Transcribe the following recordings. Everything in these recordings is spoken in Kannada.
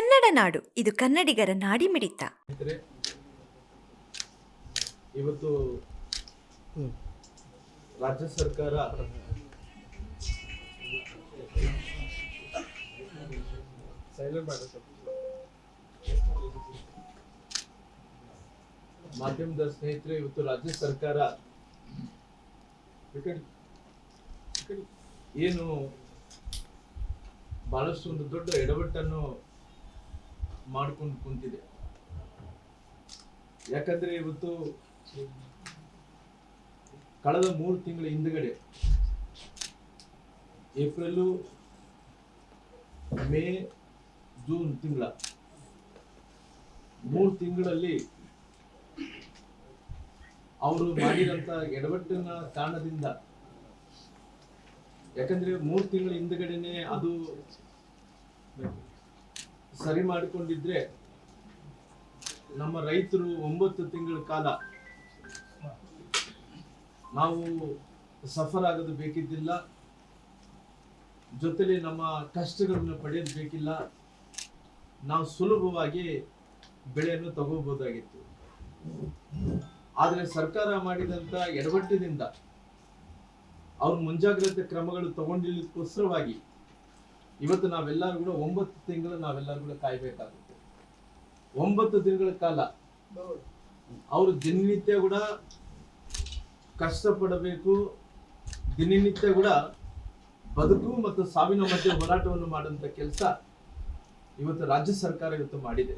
ಕನ್ನಡ ನಾಡು. ಇದು ಕನ್ನಡಿಗರ ನಾಡಿ ಮಿಡಿತ. ಇವತ್ತು ರಾಜ್ಯ ಸರ್ಕಾರ ಮಾಧ್ಯಮದ ಸ್ನೇಹಿತರೆ, ಇವತ್ತು ರಾಜ್ಯ ಸರ್ಕಾರ ಏನು ಬಹಳಷ್ಟು ಒಂದು ದೊಡ್ಡ ಎಡವಟ್ಟನ್ನು ಮಾಡ್ಕೊಂಡು ಕುಂತಿದೆ. ಯಾಕಂದ್ರೆ ಇವತ್ತು ಕಳೆದ ಮೂರು ತಿಂಗಳ ಹಿಂದ್ಗಡೆ ಏಪ್ರಿಲು ಮೇ, ಜೂನ್ ತಿಂಗಳ ಮೂರು ತಿಂಗಳಲ್ಲಿ ಅವರು ಮಾಡಿದಂತ ಎಡವಟ್ಟಿನ ಕಾರಣದಿಂದ ಯಾಕಂದ್ರೆ ಮೂರು ತಿಂಗಳ ಹಿಂದ್ಗಡೆನೆ ಅದು ಸರಿ ಮಾಡಿಕೊಂಡಿದ್ರೆ ನಮ್ಮ ರೈತರು ಒಂಬತ್ತು ತಿಂಗಳ ಕಾಲ ನಾವು ಸಫರ್ ಆಗೋದು ಬೇಕಿದ್ದಿಲ್ಲ. ಜೊತೆಲಿ ನಮ್ಮ ಕಷ್ಟಗಳನ್ನು ಪಡೆಯೋದು ಬೇಕಿಲ್ಲ. ನಾವು ಸುಲಭವಾಗಿ ಬೆಳೆಯನ್ನು ತಗೋಬಹುದಾಗಿತ್ತು. ಆದರೆ ಸರ್ಕಾರ ಮಾಡಿದಂತ ಎಡವಟ್ಟಿನಿಂದ ಅವ್ರ ಮುಂಜಾಗ್ರತೆ ಕ್ರಮಗಳು ತಗೊಂಡಿದ್ದಕ್ಕೋಸ್ಕರವಾಗಿ ಇವತ್ತು ನಾವೆಲ್ಲರೂ ಕೂಡ ಒಂಬತ್ತು ತಿಂಗಳು ನಾವೆಲ್ಲರೂ ಕೂಡ ಕಾಯ್ಬೇಕಾಗುತ್ತೆ. ಒಂಬತ್ತು ತಿಂಗಳ ಕಾಲ ಅವರು ದಿನನಿತ್ಯ ಕೂಡ ಕಷ್ಟಪಡಬೇಕು, ದಿನನಿತ್ಯ ಕೂಡ ಬದುಕು ಮತ್ತು ಸಾವಿನ ಮಧ್ಯೆ ಹೋರಾಟವನ್ನು ಮಾಡುವಂತ ಕೆಲಸ ಇವತ್ತು ರಾಜ್ಯ ಸರ್ಕಾರ ಇವತ್ತು ಮಾಡಿದೆ.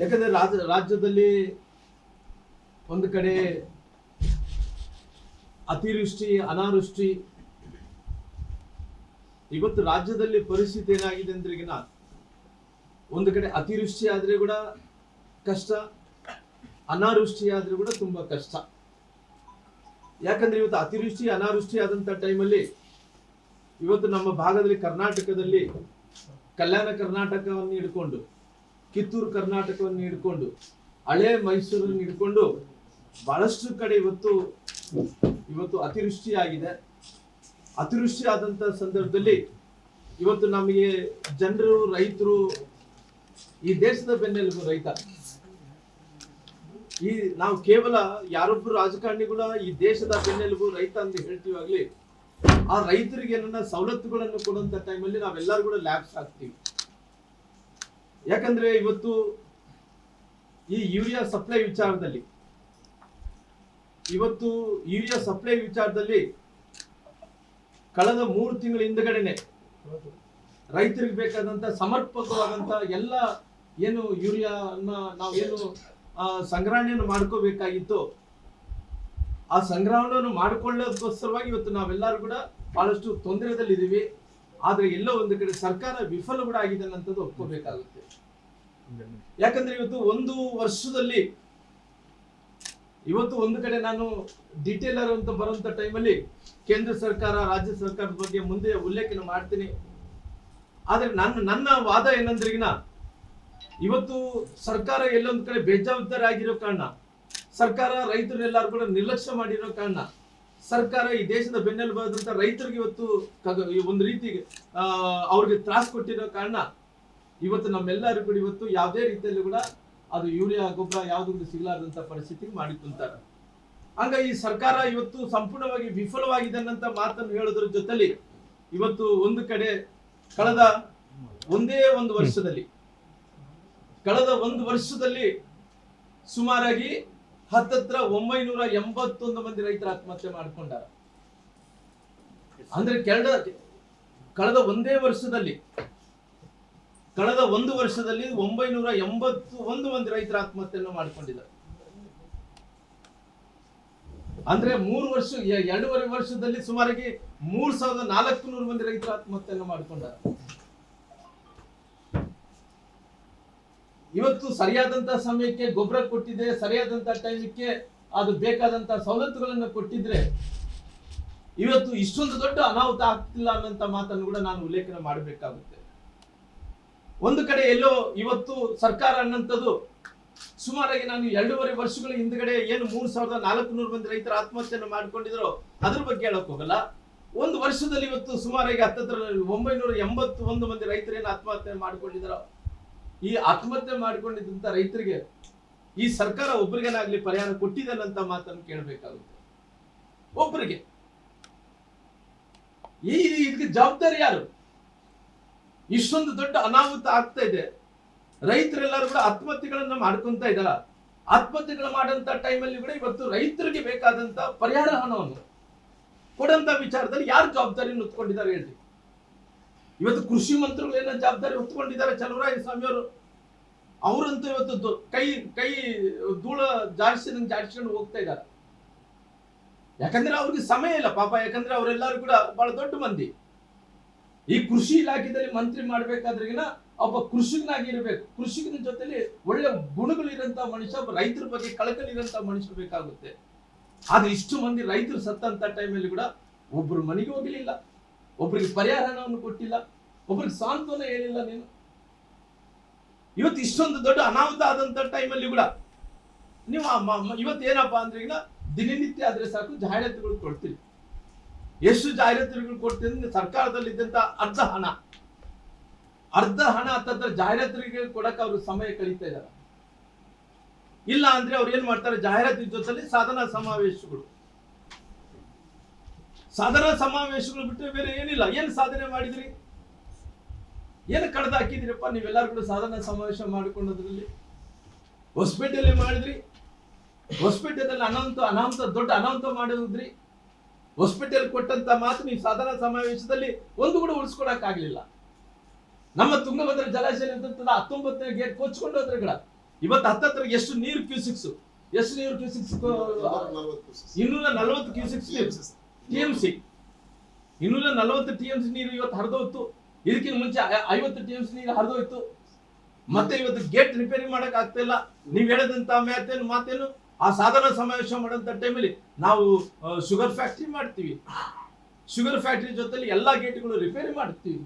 ಯಾಕಂದ್ರೆ ರಾಜ್ಯ ರಾಜ್ಯದಲ್ಲಿ ಒಂದು ಕಡೆ ಅತಿವೃಷ್ಟಿ, ಅನಾವೃಷ್ಟಿ ಇವತ್ತು ರಾಜ್ಯದಲ್ಲಿ ಪರಿಸ್ಥಿತಿ ಏನಾಗಿದೆ ಅಂದ್ರೆ ಈಗಿನ ಒಂದು ಕಡೆ ಅತಿವೃಷ್ಟಿ ಆದ್ರೆ ಕೂಡ ಕಷ್ಟ, ಅನಾವೃಷ್ಟಿ ಆದ್ರೆ ಕೂಡ ತುಂಬಾ ಕಷ್ಟ. ಯಾಕಂದ್ರೆ ಇವತ್ತು ಅತಿವೃಷ್ಟಿ, ಅನಾವೃಷ್ಟಿ ಆದಂತ ಟೈಮಲ್ಲಿ ಇವತ್ತು ನಮ್ಮ ಭಾಗದಲ್ಲಿ ಕರ್ನಾಟಕದಲ್ಲಿ ಕಲ್ಯಾಣ ಕರ್ನಾಟಕವನ್ನು ಹಿಡ್ಕೊಂಡು, ಕಿತ್ತೂರು ಕರ್ನಾಟಕವನ್ನು ಹಿಡ್ಕೊಂಡು, ಹಳೆ ಮೈಸೂರನ್ನು ಹಿಡ್ಕೊಂಡು ಬಹಳಷ್ಟು ಕಡೆ ಇವತ್ತು ಇವತ್ತು ಅತಿವೃಷ್ಟಿ ಆಗಿದೆ. ಅತಿವೃಷ್ಟಿ ಆದಂತ ಸಂದರ್ಭದಲ್ಲಿ ಇವತ್ತು ನಮಗೆ ಜನರು, ರೈತರು, ಈ ದೇಶದ ಬೆನ್ನೆಲುಬು ರೈತ. ಈ ನಾವು ಕೇವಲ ಯಾರೊಬ್ರು ರಾಜಕಾರಣಿಗಳ ಈ ದೇಶದ ಬೆನ್ನೆಲುಬು ರೈತ ಅಂತ ಹೇಳ್ತೀವಾಗ್ಲಿ ಆ ರೈತರಿಗೆ ಏನನ್ನ ಸವಲತ್ತುಗಳನ್ನು ಕೊಡುವಂತ ಟೈಮಲ್ಲಿ ನಾವೆಲ್ಲರೂ ಕೂಡ ಲ್ಯಾಬ್ಸ್ ಆಗ್ತೀವಿ. ಯಾಕಂದ್ರೆ ಇವತ್ತು ಈ ಯೂರಿಯಾ ಸಪ್ಲೈ ವಿಚಾರದಲ್ಲಿ, ಇವತ್ತು ಯೂರಿಯಾ ಸಪ್ಲೈ ವಿಚಾರದಲ್ಲಿ ಕಳೆದ ಮೂರು ತಿಂಗಳ ಹಿಂದಗಡೆನೆ ರೈತರಿಗೆ ಬೇಕಾದಂತ ಸಮರ್ಪಕವಾದಂತ ಎಲ್ಲ ಏನು ಯೂರಿಯಾನ ನಾವು ಏನು ಆ, ಸಂಗ್ರಹಣೆಯನ್ನು ಮಾಡ್ಕೋಬೇಕಾಗಿತ್ತು. ಆ ಸಂಗ್ರಹಣೆಯನ್ನು ಮಾಡಿಕೊಳ್ಳೋದಕ್ಕೋಸ್ಕರವಾಗಿ ಇವತ್ತು ನಾವೆಲ್ಲರೂ ಕೂಡ ಬಹಳಷ್ಟು ತೊಂದರೆದಲ್ಲಿ ಇದೀವಿ ಆದ್ರೆ ಎಲ್ಲೋ ಒಂದು ಕಡೆ ಸರ್ಕಾರ ವಿಫಲ ಕೂಡ ಆಗಿದೆ ಅನ್ನೋಂಥದ್ದು ಒಪ್ಕೋಬೇಕಾಗುತ್ತೆ. ಯಾಕಂದ್ರೆ ಇವತ್ತು ಒಂದು ವರ್ಷದಲ್ಲಿ ಇವತ್ತು ಒಂದು ಕಡೆ ನಾನು ಡಿಟೇಲರ್ ಅಂತ ಬರುವಂತ ಟೈಮಲ್ಲಿ ಕೇಂದ್ರ ಸರ್ಕಾರ, ರಾಜ್ಯ ಸರ್ಕಾರದ ಬಗ್ಗೆ ಮುಂದೆ ಉಲ್ಲೇಖನ ಮಾಡ್ತೀನಿ. ಆದ್ರೆ ನನ್ನ ನನ್ನ ವಾದ ಏನಂದ್ರೆ ಈಗಿನ ಇವತ್ತು ಸರ್ಕಾರ ಎಲ್ಲೊಂದು ಕಡೆ ಬೇಜವಾಬ್ದಾರಿ ಆಗಿರೋ ಕಾರಣ, ಸರ್ಕಾರ ರೈತರನ್ನೆಲ್ಲರೂ ಕೂಡ ನಿರ್ಲಕ್ಷ್ಯ ಮಾಡಿರೋ ಕಾರಣ, ಸರ್ಕಾರ ಈ ದೇಶದ ಬೆನ್ನೆಲುಬಾದಂತ ರೈತರಿಗೆ ಇವತ್ತು ಒಂದು ರೀತಿ ಅವ್ರಿಗೆ ತ್ರಾಸ ಕೊಟ್ಟಿರೋ ಕಾರಣ, ಇವತ್ತು ನಮ್ಮೆಲ್ಲರೂ ಕೂಡ ಇವತ್ತು ಯಾವುದೇ ರೀತಿಯಲ್ಲಿ ಕೂಡ ಅದು ಯೂರಿಯಾ, ಗೊಬ್ಬರ ಯಾವ್ದು ಕೂಡ ಪರಿಸ್ಥಿತಿ ಮಾಡಿ ಕುಂತಾರೆ. ಹಂಗ ಈ ಸರ್ಕಾರ ಇವತ್ತು ಸಂಪೂರ್ಣವಾಗಿ ವಿಫಲವಾಗಿದೆ ಅನ್ನಂತ ಮಾತನ್ನು ಹೇಳೋದ್ರ ಜೊತೆಲಿ ಇವತ್ತು ಒಂದು ಕಡೆ ಕಳೆದ ಒಂದೇ ಒಂದು ವರ್ಷದಲ್ಲಿ, ಕಳೆದ ಒಂದು ವರ್ಷದಲ್ಲಿ ಸುಮಾರಾಗಿ ಹತ್ತತ್ರ ಒಂಬೈನೂರ ಎಂಬತ್ತೊಂದು ಮಂದಿ ರೈತರ ಆತ್ಮಹತ್ಯೆ ಮಾಡಿಕೊಂಡಾರ. ಅಂದ್ರೆ ಕಳೆದ ಒಂದೇ ವರ್ಷದಲ್ಲಿ ಕಳೆದ ಒಂದು ವರ್ಷದಲ್ಲಿ ಒಂಬೈನೂರ ಎಂಬತ್ತು ಒಂದು ಮಂದಿ ರೈತರ ಆತ್ಮಹತ್ಯೆಯನ್ನು ಮಾಡಿಕೊಂಡಿದ್ದಾರೆ. ಅಂದ್ರೆ ಮೂರು ವರ್ಷ ಎರಡೂವರೆ ವರ್ಷದಲ್ಲಿ ಸುಮಾರಾಗಿ ಮೂರ್ ಸಾವಿರದ ನಾಲ್ಕು ನೂರು ಮಂದಿ ರೈತರ ಆತ್ಮಹತ್ಯೆಯನ್ನು ಮಾಡಿಕೊಂಡಾರೆ. ಇವತ್ತು ಸರಿಯಾದಂತ ಸಮಯಕ್ಕೆ ಗೊಬ್ಬರ ಕೊಟ್ಟಿದೆ ಸರಿಯಾದಂತ ಟೈಮ್ಗೆ ಅದು ಬೇಕಾದಂತ ಸವಲತ್ತುಗಳನ್ನು ಕೊಟ್ಟಿದ್ರೆ ಇವತ್ತು ಇಷ್ಟೊಂದು ದೊಡ್ಡ ಅನಾಹುತ ಆಗ್ತಿಲ್ಲ ಅನ್ನೋಂತ ಮಾತನ್ನು ಕೂಡ ನಾನು ಉಲ್ಲೇಖನ ಮಾಡಬೇಕಾಗುತ್ತೆ. ಒಂದು ಕಡೆ ಎಲ್ಲೋ ಇವತ್ತು ಸರ್ಕಾರ ಅನ್ನಂಥದ್ದು, ಸುಮಾರಾಗಿ ನಾನು ಎರಡೂವರೆ ವರ್ಷಗಳ ಹಿಂದ್ಗಡೆ ಏನು ಮೂರ್ ಸಾವಿರದ ನಾಲ್ಕು ನೂರು ಮಂದಿ ರೈತರ ಆತ್ಮಹತ್ಯೆಯನ್ನು ಮಾಡ್ಕೊಂಡಿದ್ರು, ಅದ್ರ ಬಗ್ಗೆ ಹೇಳಕ್ ಹೋಗಲ್ಲ. ಒಂದು ವರ್ಷದಲ್ಲಿ ಇವತ್ತು ಸುಮಾರಾಗಿ ಹತ್ತತ್ರ ಒಂಬೈನೂರ ಎಂಬತ್ತು ಒಂದು ಮಂದಿ ರೈತರೇನು ಆತ್ಮಹತ್ಯೆ ಮಾಡಿಕೊಂಡಿದ್ರು ಈ ಆತ್ಮಹತ್ಯೆ ಮಾಡಿಕೊಂಡಿದ್ದಂತ ರೈತರಿಗೆ ಈ ಸರ್ಕಾರ ಒಬ್ಬರಿಗೇನಾಗ್ಲಿ ಪರಿಹಾರ ಅಂತ ಮಾತನ್ನು ಕೇಳಬೇಕಾಗುತ್ತೆ. ಒಬ್ಬರಿಗೆ ಈ, ಇದಕ್ಕೆ ಜವಾಬ್ದಾರಿ ಯಾರು? ಇಷ್ಟೊಂದು ದೊಡ್ಡ ಅನಾಹುತ ಆಗ್ತಾ ಇದೆ. ರೈತರೆಲ್ಲರೂ ಕೂಡ ಆತ್ಮಹತ್ಯೆಗಳನ್ನ ಮಾಡ್ಕೊಂತ ಇದ್ದಾರೆ. ಆತ್ಮಹತ್ಯೆಗಳು ಮಾಡಂತ ಟೈಮಲ್ಲಿ ಕೂಡ ಇವತ್ತು ರೈತರಿಗೆ ಬೇಕಾದಂತ ಪರಿಹಾರ ಹಣವನ್ನು ಕೊಡಂತ ವಿಚಾರದಲ್ಲಿ ಯಾರು ಜವಾಬ್ದಾರಿಯನ್ನು ಹೊತ್ಕೊಂಡಿದ್ದಾರೆ ಹೇಳ್ರಿ? ಇವತ್ತು ಕೃಷಿ ಮಂತ್ರಿಗಳು ಏನೋ ಜವಾಬ್ದಾರಿ ಹೊತ್ಕೊಂಡಿದ್ದಾರೆ ಚಲುವರಾಯ ಸ್ವಾಮಿಯವರು ಅವರಂತೂ ಇವತ್ತು ಕೈ ಕೈ ಧೂಳ ಜಾಡಿಸಿದಂಗೆ ಜಾಡಿಸ್ಕೊಂಡು ಹೋಗ್ತಾ ಇದ್ದಾರೆ. ಯಾಕಂದ್ರೆ ಅವ್ರಿಗೆ ಸಮಯ ಇಲ್ಲ ಪಾಪ. ಯಾಕಂದ್ರೆ ಅವರೆಲ್ಲರೂ ಕೂಡ ಬಹಳ ದೊಡ್ಡ ಮಂದಿ. ಈ ಕೃಷಿ ಇಲಾಖೆಯಲ್ಲಿ ಮಂತ್ರಿ ಮಾಡ್ಬೇಕಾದ್ರಿಗಿನ ಒಬ್ಬ ಕೃಷಿಕನಾಗಿ ಇರಬೇಕು. ಕೃಷಿಕನ ಜೊತೆಲಿ ಒಳ್ಳೆ ಗುಣಗಳಿರಂತ ಮನುಷ್ಯ ರೈತರ ಬಗ್ಗೆ ಕಳಕಳಿರಂತ ಮನುಷ್ಯ ಬೇಕಾಗುತ್ತೆ. ಆದ್ರೆ ಇಷ್ಟು ಮಂದಿ ರೈತರು ಸತ್ತಂತ ಟೈಮಲ್ಲಿ ಕೂಡ ಒಬ್ರು ಮನೆಗೆ ಹೋಗಲಿಲ್ಲ. ಒಬ್ರಿಗೆ ಪರಿಹಾರ ಹಣವನ್ನು ಕೊಟ್ಟಿಲ್ಲ. ಒಬ್ರಿಗೆ ಸಾಂತ್ವನ ಹೇಳಿಲ್ಲ ನೀನು. ಇವತ್ತು ಇಷ್ಟೊಂದು ದೊಡ್ಡ ಅನಾಹುತ ಆದಂತ ಟೈಮಲ್ಲಿ ಕೂಡ ನೀವು ಇವತ್ತು ಅಂದ್ರೆ ಈಗ ದಿನನಿತ್ಯ ಆದ್ರೆ ಸಾಕು ಜಾಹೀರಾತುಗಳು ಕೊಡ್ತೀರಿ. ಎಷ್ಟು ಜಾಹೀರಾತುಗಳು ಕೊಡ್ತೀನಿ ಅಂದ್ರೆ ಸರ್ಕಾರದಲ್ಲಿ ಇದ್ದಂತ ಅರ್ಧ ಹಣ. ಅರ್ಧ ಹಣ ಹತ್ತತ್ರ ಜಾಹೀರಾತುಗಳಿಗೆ ಕೊಡಕ್ಕೆ ಅವರು ಸಮಯ ಕಳೀತಾ ಇದ್ದಾರೆ. ಇಲ್ಲ ಅಂದ್ರೆ ಅವ್ರು ಏನ್ ಮಾಡ್ತಾರೆ? ಜಾಹೀರಾತು ಜೊತೆಲಿ ಸಾಧನಾ ಸಮಾವೇಶಗಳು. ಸಾಧನಾ ಸಮಾವೇಶಗಳು ಬಿಟ್ಟರೆ ಬೇರೆ ಏನಿಲ್ಲ. ಏನ್ ಸಾಧನೆ ಮಾಡಿದ್ರಿ? ಏನು ಕಡ್ದು ಹಾಕಿದಿರಪ್ಪ ನೀವೆಲ್ಲರೂ ಕೂಡ ಸಾಧನಾ ಸಮಾವೇಶ ಮಾಡಿಕೊಂಡದ್ರಲ್ಲಿ? ಹೊಸಪೇಟೆಯಲ್ಲಿ ಮಾಡಿದ್ರಿ? ಹೊಸಪೇಟೆದಲ್ಲಿ ಅನಾಹುತ ಅನಾಹುತ ದೊಡ್ಡ ಅನಾಹುತ ಮಾಡಿದ್ರಿ? ಹೊಸಪೇಟೆಯಲ್ಲಿ ಕೊಟ್ಟಂತ ಮಾತು ನೀವು ಸದನ ಸಮಾವೇಶದಲ್ಲಿ ಒಂದು ಕೂಡ ಉಳಿಸ್ಕೊಡಕ್ ಆಗ್ಲಿಲ್ಲ ನಮ್ಮ ತುಂಗಭದ್ರ ಜಲಾಶಯ ಹತ್ತೊಂಬತ್ತನೇ ಗೇಟ್ ಕೊಚ್ಕೊಂಡು ಹೋದ್ರೆ ಗಿಡ ಇವತ್ತು ಹತ್ತತ್ರ ಎಷ್ಟು ನೀರು ಕ್ಯೂಸಿಕ್ಸ್ ಎಷ್ಟು ನೀರು ಕ್ಯೂಸಿಕ್ಸ್ ಇನ್ನೂರ ನಲವತ್ತು ಕ್ಯೂಸಿಕ್ಸ್ ಟಿ ಎಂ ಸಿ ಇನ್ನೂರ ನಲವತ್ತು ಟಿ ಎಂ ಸಿ ನೀರು ಇವತ್ತು ಹರಿದೋಯ್ತು. ಇದಕ್ಕಿಂತ ಮುಂಚೆ ಐವತ್ತು ಟಿ ಎಂ ಸಿ ನೀರು ಹರಿದೋಯ್ತು. ಮತ್ತೆ ಇವತ್ತು ಗೇಟ್ ರಿಪೇರಿ ಮಾಡಕ್ ಆಗ್ತಾ ಇಲ್ಲ. ನೀವ್ ಹೇಳದಂತ ಮಾತೇನು ಮಾತೇನು? ಆ ಸಾಧನ ಸಮಾವೇಶ ಮಾಡುವಂಥ ಟೈಮಲ್ಲಿ ನಾವು ಶುಗರ್ ಫ್ಯಾಕ್ಟ್ರಿ ಮಾಡ್ತೀವಿ. ಶುಗರ್ ಫ್ಯಾಕ್ಟ್ರಿ ಜೊತೆಲಿ ಎಲ್ಲಾ ಗೇಟ್ಗಳು ರಿಪೇರಿ ಮಾಡ್ತೀವಿ.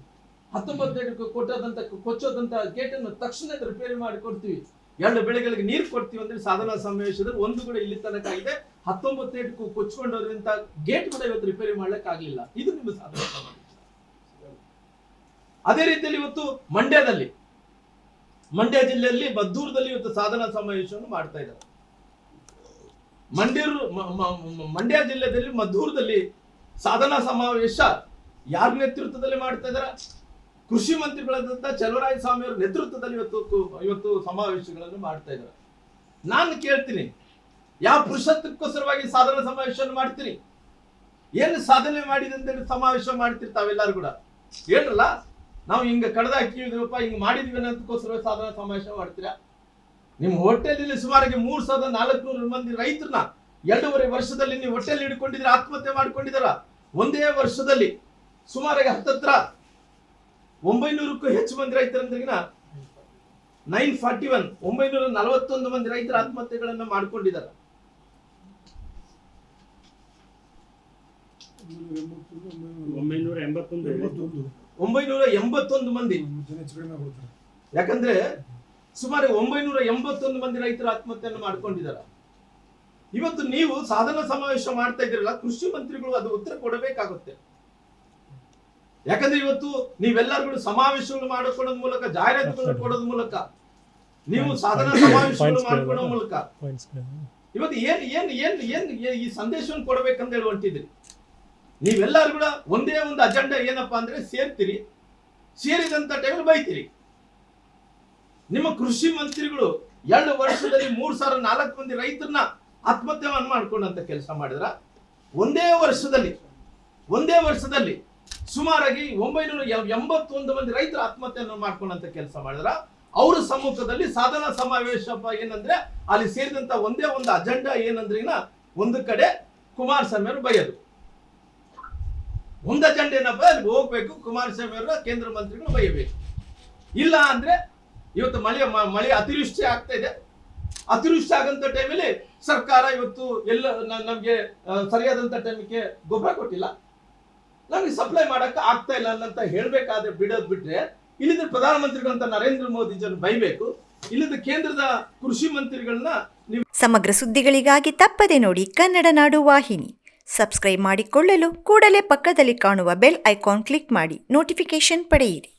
ಹತ್ತೊಂಬತ್ತು ಕೊಟ್ಟದಂತ, ಕೊಚ್ಚೋದಂತ ಗೇಟ್ ಅನ್ನು ತಕ್ಷಣ ರಿಪೇರಿ ಮಾಡಿ ಕೊಡ್ತೀವಿ ಎರಡು ಬೆಳೆಗಳಿಗೆ ನೀರು ಕೊಡ್ತೀವಿ ಅಂದ್ರೆ ಸಾಧನ ಸಮಾವೇಶದಲ್ಲಿ ಒಂದು ಕೂಡ ಇಲ್ಲಿ ತನಕ ಇದೆ ಹತ್ತೊಂಬತ್ತು ಕೊಚ್ಕೊಂಡೋದ್ರಿಂದ ಗೇಟ್ ಕೂಡ ಇವತ್ತು ರಿಪೇರಿ ಮಾಡ್ಲಿಕ್ಕೆ ಆಗ್ಲಿಲ್ಲ ಇದು ನಿಮ್ಮ ಸಾಧನ ಸಮಾವೇಶ. ಅದೇ ರೀತಿಯಲ್ಲಿ ಇವತ್ತು ಮಂಡ್ಯದಲ್ಲಿ, ಮಂಡ್ಯ ಜಿಲ್ಲೆಯಲ್ಲಿ ಮದ್ದೂರದಲ್ಲಿ ಇವತ್ತು ಸಾಧನಾ ಸಮಾವೇಶವನ್ನು ಮಾಡ್ತಾ ಇದ್ದಾರೆ. ಮಂಡ್ಯೂರು ಮಂಡ್ಯ ಜಿಲ್ಲೆಯಲ್ಲಿ ಮದ್ದೂರದಲ್ಲಿ ಸಾಧನಾ ಸಮಾವೇಶ ಯಾರ ನೇತೃತ್ವದಲ್ಲಿ ಮಾಡ್ತಾ ಇದಾರೆ? ಕೃಷಿ ಮಂತ್ರಿಗಳಾದಂತ ಚಲವರಾಯ ಸ್ವಾಮಿ ಅವರ ನೇತೃತ್ವದಲ್ಲಿ ಇವತ್ತು ಇವತ್ತು ಸಮಾವೇಶಗಳನ್ನು ಮಾಡ್ತಾ ಇದ್ದಾರೆ ನಾನು ಕೇಳ್ತೀನಿ, ಯಾವ ಪುರುಷತ್ವಕ್ಕೋಸ್ಕರವಾಗಿ ಸಾಧನಾ ಸಮಾವೇಶವನ್ನು ಮಾಡ್ತೀನಿ ಏನು ಸಾಧನೆ ಮಾಡಿದೆ ಅಂತೇಳಿ ಸಮಾವೇಶ ಮಾಡ್ತೀರಿ ತಾವೆಲ್ಲರೂ ಕೂಡ? ಏನಲ್ಲ ನಾವು ಹಿಂಗ ಕಡ್ದ ಹಾಕಿದೀವಪ್ಪ ಹಿಂಗ ಮಾಡಿದೀವಿ ಅನ್ನೋದಕ್ಕೋಸ್ಕರ ಸಾಧನಾ ಸಮಾವೇಶ ಮಾಡ್ತೀರಾ? ನಿಮ್ಮ ಹೋಟೆಲ್ ಸುಮಾರಿಗೆ ಮೂರ್ ಸಾವಿರದ ನಾಲ್ಕುನೂರು ಮಂದಿ ರೈತರನ್ನ ಎರಡೂವರೆ ವರ್ಷದಲ್ಲಿ ನೀವು ಹೋಟೆಲ್ ಹಿಡ್ಕೊಂಡಿದ್ರೆ ಆತ್ಮಹತ್ಯೆ ಮಾಡ್ಕೊಂಡಿದಾರ ಒಂದೇ ವರ್ಷದಲ್ಲಿ ಸುಮಾರಿಗೆ ಹತ್ತತ್ರ ಒಂಬೈನೂರಕ್ಕೂ ಹೆಚ್ಚು ಮಂದಿ ರೈತರಂದ್ರಿಗಿನ ನೈನ್ ಫಾರ್ಟಿ ಒನ್ ಒಂಬೈನೂರ ನಲವತ್ತೊಂದು ಮಂದಿ ರೈತರ ಆತ್ಮಹತ್ಯೆಗಳನ್ನ ಮಾಡ್ಕೊಂಡಿದಾರ ಒಂಬೈನೂರ ಎಂಬತ್ತೊಂದು. ಒಂಬೈನೂರ ಎಂಬತ್ತೊಂದು ಮಂದಿ. ಯಾಕಂದ್ರೆ ಸುಮಾರು ಒಂಬೈನೂರ ಎಂಬತ್ತೊಂದು ಮಂದಿ ರೈತರು ಆತ್ಮಹತ್ಯೆಯನ್ನು ಮಾಡ್ಕೊಂಡಿದ್ದಾರೆ. ಇವತ್ತು ನೀವು ಸಾಧನ ಸಮಾವೇಶ ಮಾಡ್ತಾ ಇದ್ದೀರಲ್ಲ ಕೃಷಿ ಮಂತ್ರಿಗಳು ಅದು ಉತ್ತರ ಕೊಡಬೇಕಾಗುತ್ತೆ. ಯಾಕಂದ್ರೆ ಇವತ್ತು ನೀವೆಲ್ಲರೂ ಸಮಾವೇಶಗಳು ಮಾಡಿಕೊಡೋದ್ ಮೂಲಕ ಜಾಹೀರಾತುಗಳನ್ನು ಕೊಡೋದ್ ಮೂಲಕ ನೀವು ಸಾಧನ ಸಮಾವೇಶಗಳು ಮಾಡ್ಕೊಡೋ ಮೂಲಕ. ಇವತ್ತು ಏನ್ ಏನ್ ಏನ್ ಏನ್ ಏನ್ ಈ ಸಂದೇಶವನ್ನು ಕೊಡಬೇಕಂತ ಹೇಳಿ ಹೊಂಟಿದ್ರಿ ನೀವೆಲ್ಲರೂ ಕೂಡ ಒಂದೇ ಒಂದು ಅಜೆಂಡಾ ಏನಪ್ಪಾ ಅಂದ್ರೆ ಸೇರ್ತೀರಿ ಸೇರಿದಂತ ಟೈಮ್ ಬೈತೀರಿ. ನಿಮ್ಮ ಕೃಷಿ ಮಂತ್ರಿಗಳು ಎರಡು ವರ್ಷದಲ್ಲಿ ಮೂರ್ ಸಾವಿರ ನಾಲ್ಕು ಮಂದಿ ರೈತರನ್ನ ಆತ್ಮಹತ್ಯೆ ಮಾಡ್ಕೊಂಡಂತ ಕೆಲಸ ಮಾಡಿದ್ರ, ಒಂದೇ ವರ್ಷದಲ್ಲಿ ಒಂದೇ ವರ್ಷದಲ್ಲಿ ಸುಮಾರಾಗಿ ಒಂಬೈನೂರ ಎಂಬತ್ತೊಂದು ಮಂದಿ ರೈತರು ಆತ್ಮಹತ್ಯೆಯನ್ನು ಮಾಡ್ಕೊಂಡಂತ ಕೆಲಸ ಮಾಡಿದ್ರ, ಅವರ ಸಮ್ಮುಖದಲ್ಲಿ ಸಾಧನಾ ಸಮಾವೇಶ ಏನಂದ್ರೆ ಅಲ್ಲಿ ಸೇರಿದಂತ ಒಂದೇ ಒಂದು ಅಜೆಂಡಾ ಏನಂದ್ರೆ ಒಂದು ಕಡೆ ಕುಮಾರಸ್ವಾಮಿ ಅವರು ಬೈಯೋದು. ಒಂದು ಅಜೆಂಡ ಏನಪ್ಪ ಅಲ್ಲಿ ಹೋಗ್ಬೇಕು ಕುಮಾರಸ್ವಾಮಿ ಅವರ ಕೇಂದ್ರ ಮಂತ್ರಿಗಳು ಬೈಯಬೇಕು ಇಲ್ಲ ಅಂದ್ರೆ ಇವತ್ತು ಮಳೆ ಮಳೆ ಅತಿವೃಷ್ಟಿ ಆಗ್ತಾ ಇದೆ. ಅತಿವೃಷ್ಟಿ ಆಗಂತ ಟೈಮಲ್ಲಿ ಸರ್ಕಾರ ಇವತ್ತು ಎಲ್ಲ ನಮ್ಗೆ ಸರಿಯಾದಂತ ಟೈಮ್ಗೆ ಗೊಬ್ಬರ ಕೊಟ್ಟಿಲ್ಲ. ನಮ್ಗೆ ಸಪ್ಲೈ ಮಾಡಕ್ ಆಗ್ತಾ ಇಲ್ಲ ಅನ್ನಂತ ಹೇಳ್ಬೇಕಾದ್ರೆ ಬಿಡೋದ್ ಬಿಟ್ರೆ ಇಲ್ಲಿಂದ ಪ್ರಧಾನಮಂತ್ರಿಗಳಂತ ನರೇಂದ್ರ ಮೋದಿ ಜನ ಬೈಬೇಕು ಇಲ್ಲಿಂದ ಕೇಂದ್ರದ ಕೃಷಿ ಮಂತ್ರಿಗಳನ್ನ ನೀವು ಸಮಗ್ರ ಸುದ್ದಿಗಳಿಗಾಗಿ ತಪ್ಪದೆ ನೋಡಿ ಕನ್ನಡ ನಾಡು ವಾಹಿನಿ. ಸಬ್ಸ್ಕ್ರೈಬ್ ಮಾಡಿಕೊಳ್ಳಲು ಕೂಡಲೇ ಪಕ್ಕದಲ್ಲಿ ಕಾಣುವ ಬೆಲ್ ಐಕಾನ್ ಕ್ಲಿಕ್ ಮಾಡಿ ನೋಟಿಫಿಕೇಶನ್ ಪಡೆಯಿರಿ.